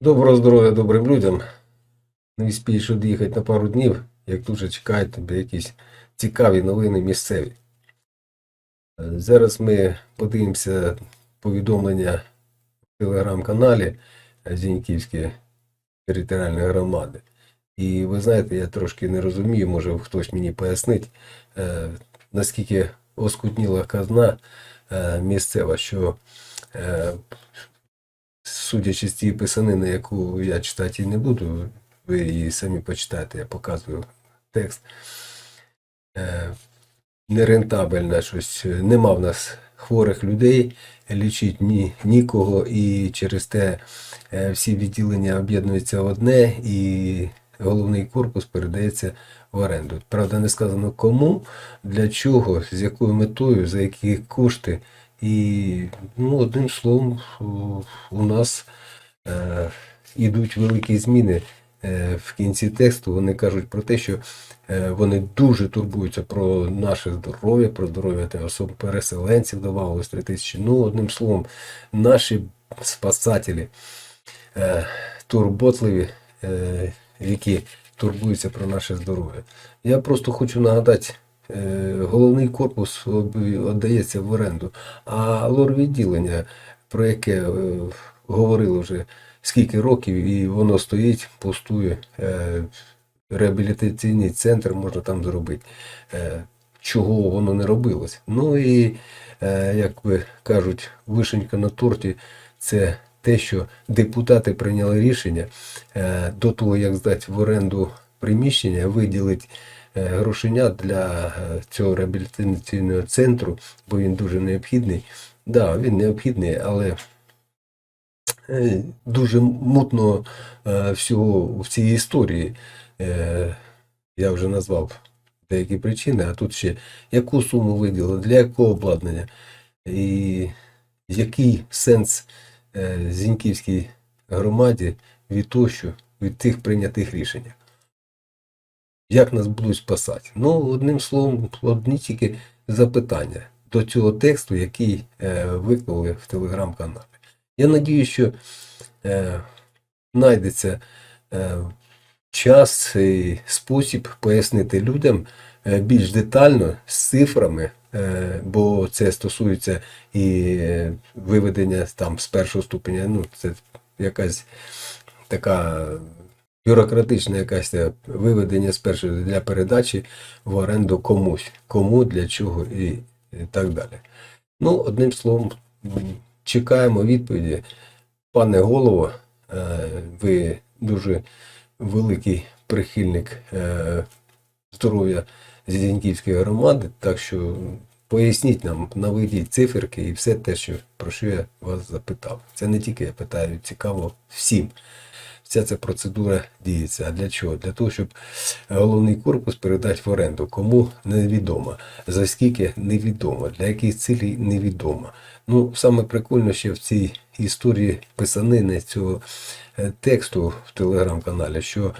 Доброго здоров'я добрим людям. Не вспієш од'їхати на пару днів, як тут же чекають тебе якісь цікаві новини місцеві. Е, Зараз ми подивимося повідомлення в телеграм-каналі Зіньківської територіальної громади. І ви знаєте, я трошки не розумію, може хтось мені пояснить, е, наскільки оскудніла казна е, місцева, що судячи з тієї писанини, яку я читати не буду, ви її самі почитаєте, я показую текст. Е, Нерентабельна щось, нема в нас хворих людей, лічить ні, нікого, і через те е, всі відділення об'єднуються одне, і головний корпус передається в оренду. Правда, не сказано кому, для чого, з якою метою, за які кошти. І, ну, одним словом, у- у нас е, ідуть великі зміни е, в кінці тексту. Вони кажуть про те, що е, вони дуже турбуються про наше здоров'я, про здоров'я особ переселенців, додавалось 3 тисячі. Ну, одним словом, наші спасателі е, турботливі, е, які турбуються про наше здоров'я. Я просто хочу нагадати. Е, Головний корпус віддається в оренду, а лор-відділення, про яке е, говорили вже скільки років, і воно стоїть, пустує. Е, Реабілітаційний центр можна там зробити. Чого воно не робилось? Ну і, як ви кажуть, вишенька на торті це те, що депутати прийняли рішення до того, як здати в оренду приміщення, виділити грошеня для е, цього реабілітаційного центру, бо він дуже необхідний. Так, да, він необхідний, але е, дуже мутно е, всього в цій історії. Е, Я вже назвав деякі причини, а тут ще яку суму виділили, для якого обладнання, і який сенс е, Зіньківській громаді від того, що від тих прийнятих рішень. Як нас будуть спасати? Ну, одним словом, одні тільки запитання до цього тексту, який е, виклали в телеграм-каналі. Я надію, що е, знайдеться е, час і спосіб пояснити людям е, більш детально з цифрами, е, бо це стосується і е, виведення там з першого ступеня, ну, це якась така бюрократична якась е, виведення з першого для передачі в оренду комусь, кому, для чого і, і так далі. Ну, одним словом, чекаємо відповіді. Пане голово, е, ви дуже великий прихильник е, здоров'я Зіньківської громади, так що поясніть нам, наведіть циферки і все те, що, про що я вас запитав. Це не тільки я питаю, цікаво всім. Вся ця процедура діється. А для чого? Для того, щоб головний корпус передати в оренду. Кому невідомо. За скільки невідомо, для яких цілей невідомо. Ну, саме прикольно ще в цій історії писанини цього е, тексту в телеграм-каналі, що е,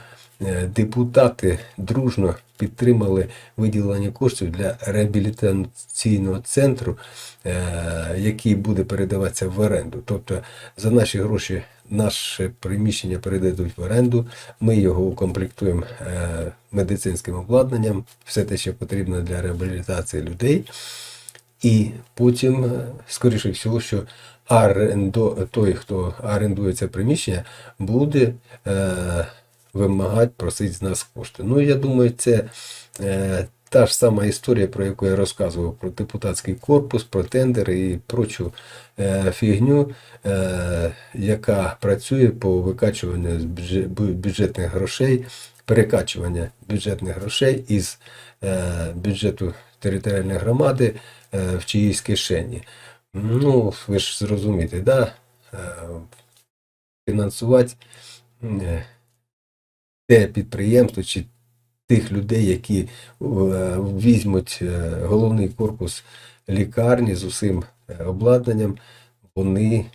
депутати дружно підтримали виділення коштів для реабілітаційного центру, е, який буде передаватися в оренду. Тобто за наші гроші наше приміщення передадуть в оренду, ми його укомплектуємо е, медицинським обладнанням, все те, що потрібно для реабілітації людей. І потім, е, скоріше всього, що орендо, той, хто орендує це приміщення, буде е, вимагати просити з нас кошти. Ну, я думаю, це е, та ж сама історія, про яку я розказував, про депутатський корпус, про тендери і прочу е, фігню, е, яка працює по викачуванню бюджетних грошей, перекачування бюджетних грошей із е, бюджету територіальної громади е, в чиїсь кишені. Ну, ви ж зрозумієте, да? Е, фінансувати е, те підприємство чи тих людей, які е, візьмуть е, головний корпус лікарні з усім е, обладнанням, вони,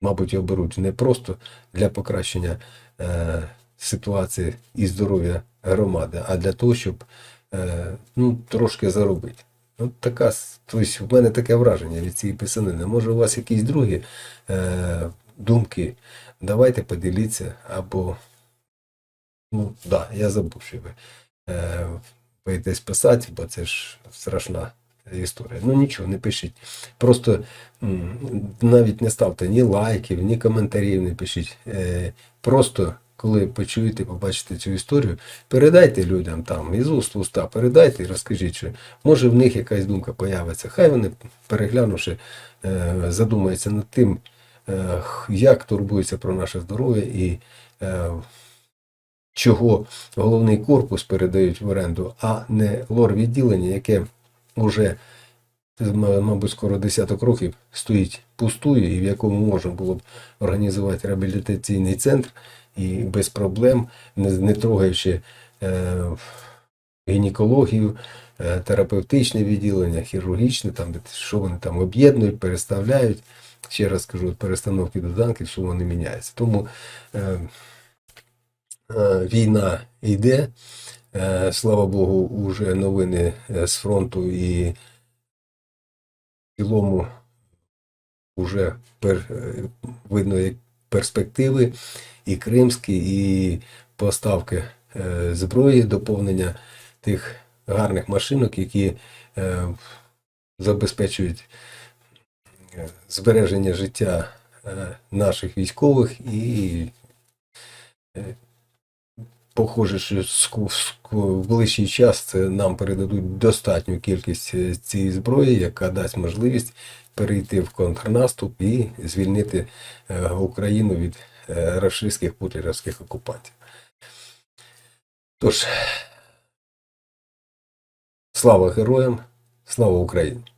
мабуть, його беруть не просто для покращення ситуації і здоров'я громади, а для того, щоб ну, трошки заробити. Ну, така, тобто в мене таке враження від цієї писанини. Може, у вас якісь другі е, думки, давайте поділіться або. Ну, да, я забув, що ви е, боїтесь писати, бо це ж страшна історія. Ну нічого, не пишіть. Просто навіть не ставте ні лайків, ні коментарів не пишіть. Е, просто коли почуєте, побачите цю історію, передайте людям там із уст в уста, передайте і розкажіть, що може в них якась думка появиться. Хай вони, переглянувши, е, задумаються над тим, е, як турбуються про наше здоров'я і чого головний корпус передають в оренду, а не лор-відділення, яке вже, мабуть, скоро десяток років стоїть пустує, і в якому можна було б організувати реабілітаційний центр і без проблем, не, трогаючи е, гінекологію, е, терапевтичне відділення, хірургічне, там, що вони там об'єднують, переставляють. Ще раз кажу, перестановки доданків, що вони міняються. Тому е, війна йде. Е, Слава Богу, уже новини е, з фронту і в цілому вже пер, е, видно як перспективи і кримські, і поставки е, зброї, доповнення тих гарних машинок, які е, забезпечують е, збереження життя е, наших військових і е, Похоже, що в ближчий час нам передадуть достатню кількість е, цієї зброї, яка дасть можливість перейти в контрнаступ і звільнити е, Україну від е, рашистських путлерівських окупантів. Тож, слава героям, слава Україні!